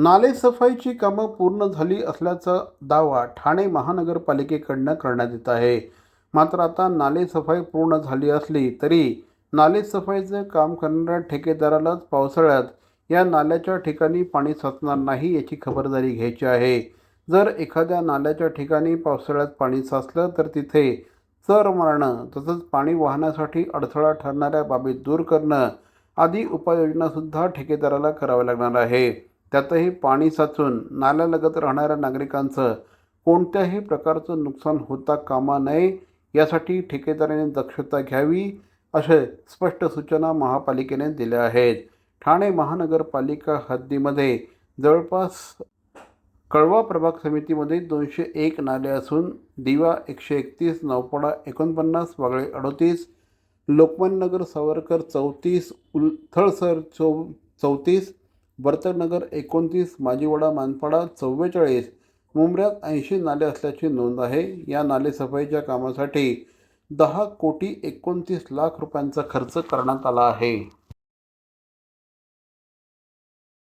नालेसफाईची कामं पूर्ण झाली असल्याचा दावा ठाणे महानगरपालिकेकडनं करण्यात येत आहे. मात्र आता नालेसफाई पूर्ण झाली असली तरी नालेसफाईचं काम करणाऱ्या ठेकेदारालाच पावसाळ्यात या नाल्याच्या ठिकाणी पाणी साचणार नाही याची खबरदारी घ्यायची आहे. जर एखाद्या नाल्याच्या ठिकाणी पावसाळ्यात पाणी साचलं तर तिथे चर मारणं तसंच पाणी वाहण्यासाठी अडथळा ठरणाऱ्या बाबी दूर करणं आदी उपाययोजनासुद्धा ठेकेदाराला कराव्या लागणार आहे. त्यातही पाणी साचून नाल्यालगत राहणाऱ्या नागरिकांचं कोणत्याही प्रकारचं नुकसान होता कामा नये यासाठी ठेकेदाराने दक्षता घ्यावी असे स्पष्ट सूचना महापालिकेने दिल्या आहेत. ठाणे महानगरपालिका हद्दीमध्ये जवळपास कळवा प्रभाग समितीमध्ये दोनशे एक नाले असून दिवा एकशे एकतीस नौपाडा एकोणपन्नास वागळे अडोतीस लोकमान्यनगर सावरकर चौतीस उलथळसर चौ चौतीस बर्तनगर एकोणतीस माजीवाडा मानपाडा चव्वेचाळीस मुंबऱ्यात ऐंशी नाले असल्याची नोंद आहे. या नालेसफाईच्या कामासाठी दहा कोटी एकोणतीस लाख रुपयांचा खर्च करण्यात आला आहे.